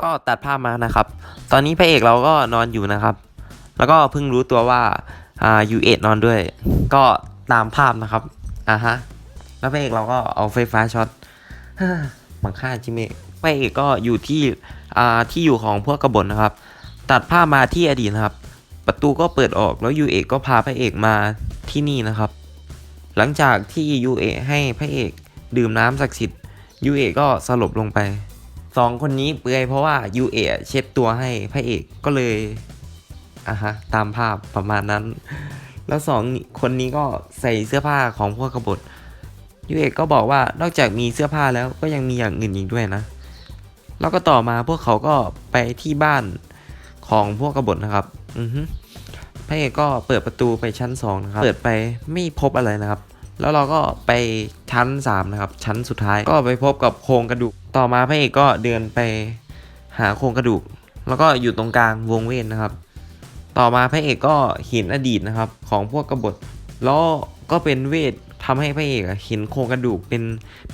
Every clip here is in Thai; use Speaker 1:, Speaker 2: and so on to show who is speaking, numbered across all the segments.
Speaker 1: ก็ตัดภาพมานะครับ ตอนนี้พระเอกเราก็นอนอยู่นะครับ แล้วก็เพิ่งรู้ตัวว่าอ่ายูเอ็นอนด้วย ก็ตามภาพนะครับอ่าฮะแล้วพระเอกเราก็เอาไฟฟ้าช็อตบังค่าจิเมพระเอกก็อยู่ที่อ่าที่อยู่ของพวกกบฏนะครับ ตัดภาพมาที่อดีตนะครับ ประตูก็เปิดออกแล้วยูเอกก็พาพระเอกมาที่นี่นะครับ หลังจากที่ยูเอะให้พระเอกดื่มน้ำศักดิ์สิทธิ์ยูเอะก็สลบลงไป สองคนนี้เปลือยเพราะว่ายูเอะเช็ดตัวให้พระเอกก็เลยอะฮะตามภาพประมาณนั้น แล้วสองคนนี้ก็ใส่เสื้อผ้าของพวกกบฏยูเอะก็บอกว่านอกจากมีเสื้อผ้าแล้วก็ยังมีอย่างอื่นอีกด้วยนะ แล้วก็ต่อมาพวกเขาก็ไปที่บ้านของพวกกบฏนะครับ อือฮึพระเอกก็เปิดประตูไปชั้น2นะครับ เปิดไปไม่พบอะไรนะครับ แล้วเราก็ไปชั้น 3 นะครับ ชั้นสุดท้ายก็ไปพบกับโครงกระดูก ต่อมาพระเอกก็เดินไปหาโครงกระดูก แล้วก็อยู่ตรงกลางวงเวทนะครับ ต่อมาพระเอกก็เห็นอดีตนะครับ ของพวกกบฏแล้วก็เป็นเวททำให้พระเอกเห็นโครงกระดูกเป็น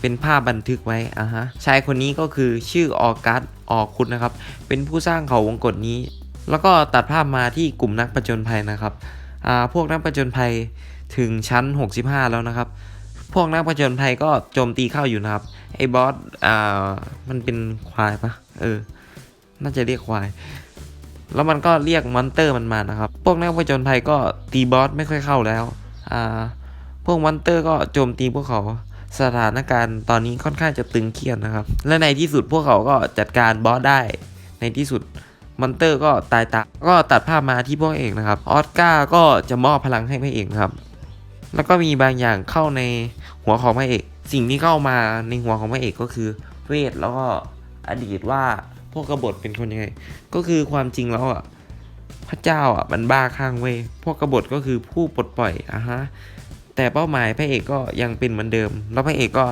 Speaker 1: เป็นภาพบันทึกไว้อะฮะชายคนนี้ก็คือชื่อออกัสออคุดนะครับ เป็นผู้สร้างเขาวงกฏนี้ แล้วก็ตัดภาพมาที่กลุ่มนักประจนภัยนะครับอ่าพวกนักประจนภัยถึงชั้น 65 แล้วนะครับ พวกนักประจนภัยก็โจมตีเข้าอยู่นะครับ ไอ้บอสอ่ามันเป็นควายปะเออ น่าจะเรียกควาย แล้วมันก็เรียกมอนเตอร์มันมานะครับ พวกนักประจนภัยก็ตีบอสไม่ค่อยเข้าแล้ว อ่า พวกมอนเตอร์ก็โจมตีพวกเขา สถานการณ์ตอนนี้ค่อนข้างจะตึงเครียดนะครับ และในที่สุดพวกเขาก็จัดการบอสได้ ในที่สุดมอนเตอร์ก็ตายตาก็ตัดภาพมาที่พวกเอกนะครับ ออสการ์ก็จะมอบพลังให้พระเอกนะครับ แล้วก็มีบางอย่างเข้าในหัวของพระเอก สิ่งที่เข้ามาในหัวของพระเอกก็คือเวทแล้วก็อดีตว่าพวกกบฏเป็นคนยังไง ก็คือความจริงแล้วอะพระเจ้าอะมันบ้าข้างเว้ยพวกกบฏก็คือผู้ปลดปล่อยอะฮะแต่เป้าหมายพระเอกก็ยังเป็นเหมือนเดิม แล้วพระเอกก็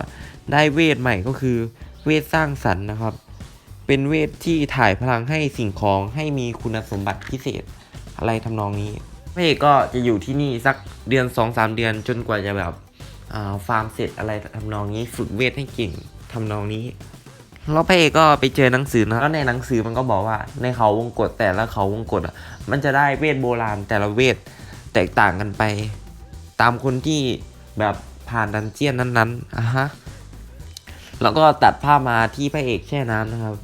Speaker 1: ได้เวทใหม่ก็คือเวทสร้างสรรค์นะครับ เป็นเวทที่ถ่ายพลังให้สิ่งของให้มีคุณสมบัติพิเศษอะไรทำนองนี้ พระเอกก็จะอยู่ที่นี่สักเดือน2อสเดือนจนกว่าจะแบบฟาร์มเสร็จอะไรทำนองนี้ฝึกเวทให้เก่งทำนองนี้แล้วพระเอกก็ไปเจอหนังสือนะแล้วในหนังสือมันก็บอกว่าในเขาวงกฏแต่ละเขาวงกฏอะมันจะได้เวทโบราณแต่ละเวทแตกต่างกันไป ตามคนที่แบบผ่านดันเจียนนั้นๆอะฮะแล้วก็ตัดภาพมาที่พระเอกแช่น้ำนะครับ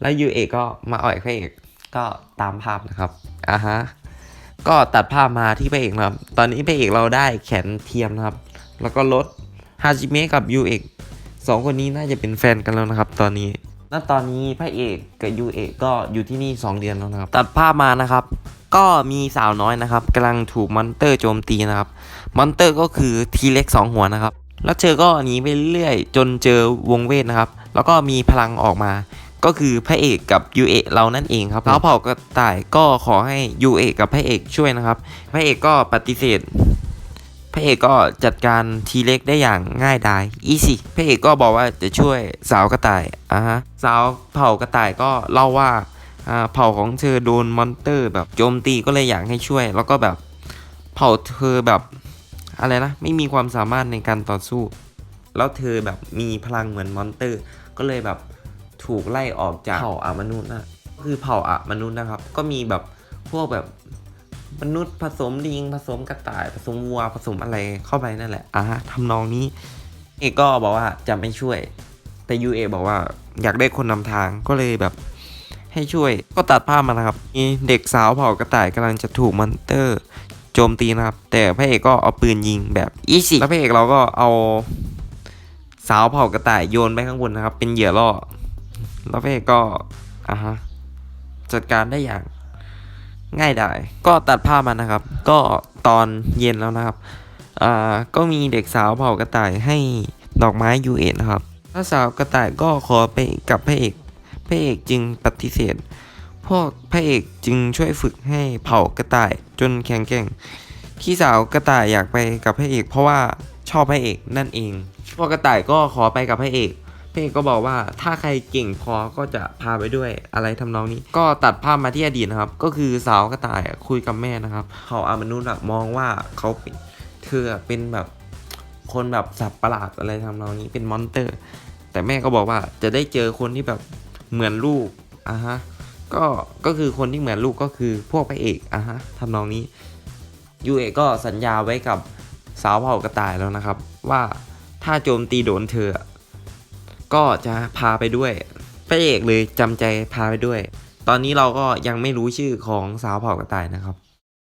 Speaker 1: แล้วยูเอกก็มาอ่อยพระเอกก็ตามภาพนะครับอะฮะ ก็ตัดภาพมาที่พระเอกนะครับ ตอนนี้พระเอกเราได้แขนเทียมนะครับ แล้วก็ลดฮาจิเมะกับยูเอกสองคนนี้น่าจะเป็นแฟนกันแล้วนะครับ ตอนนี้ ณ ตอนนี้พระเอกกับยูเอกก็อยู่ที่นี่ 2 เดือนแล้วนะครับ ตัดภาพมานะครับ ก็มีสาวน้อยนะครับกำลังถูกมอนเตอร์โจมตีนะครับ มอนเตอร์ก็คือทีเล็กสองหัวนะครับ แล้วเธอก็หนีไปเรื่อยจนเจอวงเวทนะครับ แล้วก็มีพลังออกมา ก็คือพระเอกกับยูเอะเรานั่นเองครับแล้วเผ่ากระต่ายก็ขอให้ยูเอะกับพระเอกช่วยนะครับ พระเอกก็ปฏิเสธ พระเอกก็จัดการทีเล็กได้อย่างง่ายดายอีซี่พระเอกก็บอกว่าจะช่วยสาวกระต่ายอะฮะสาวเผ่ากระต่ายก็เล่าว่าอ่าเผ่าของเธอโดนมอนเตอร์แบบโจมตีก็เลยอยากให้ช่วย แล้วก็แบบเผ่าเธอแบบอะไรนะไม่มีความสามารถในการต่อสู้ แล้วเธอแบบมีพลังเหมือนมอนเตอร์ ก็เลยแบบ ถูกไล่ออกจากเผ่าอามนุษย์นะก็คือเผ่าอามนุษย์นะครับ ก็มีแบบพวกแบบมนุษย์ผสมลิงผสมกระต่าย ผสมวัวผสมอะไรเข้าไปนั่นแหละอะฮะทำนองนี้เอกก็บอกว่าจะไม่ช่วย แต่ยูเอบอกว่าอยากได้คนนำทางก็เลยแบบให้ช่วยก็ตัดภาพมานะครับ มีเด็กสาวเผ่ากระต่ายกำลังจะถูกมอนเตอร์โจมตีนะครับ แต่พระเอกก็เอาปืนยิงแบบอีซี่แล้วพระเอกเราก็เอาสาวเผ่ากระต่ายโยนไปข้างบนนะครับ เป็นเหยื่อล่อ ล้วพระเอกก็อะฮะจัดการได้อย่างง่ายดายก็ตัดภาพมานะครับ ก็ตอนเย็นแล้วนะครับอ่าก็มีเด็กสาวเผากระต่ายให้ดอกไม้ยูเอ็นะครับถ้าสาวกระต่ายก็ขอไปกับพระเอกพระเอกจึงปฏิเสธ พวกพระเอกจึงช่วยฝึกให้เผากระต่ายจนแข็งแกร่งพี่สาวกระต่ายอยากไปกับพระเอก เพราะว่าชอบพระเอกนั่นเองพวกกระต่ายก็ขอไปกับพระเอก พระเอกก็บอกว่าถ้าใครเก่งพอก็จะพาไปด้วยอะไรทำนองนี้ ก็ตัดภาพมาที่อดีตนะครับ ก็คือสาวกระต่ายคุยกับแม่นะครับเขาอามนุษย์อะมองว่าเขาเป็นเธอเป็นแบบคนแบบสัตว์ประหลาดอะไรทำนองนี้เป็นมอนเตอร์ แต่แม่ก็บอกว่าจะได้เจอคนที่แบบเหมือนลูกอะฮะก็ก็คือคนที่เหมือนลูกก็คือพวกพระเอกอะฮะทำนองนี้ยูเอก็สัญญาไว้กับสาวเผ่ากระต่ายแล้วนะครับ ว่าถ้าโจมตีโดนเธอ ก็จะพาไปด้วยพระเอกเลยจำใจพาไปด้วย ตอนนี้เราก็ยังไม่รู้ชื่อของสาวเผ่ากระต่ายนะครับ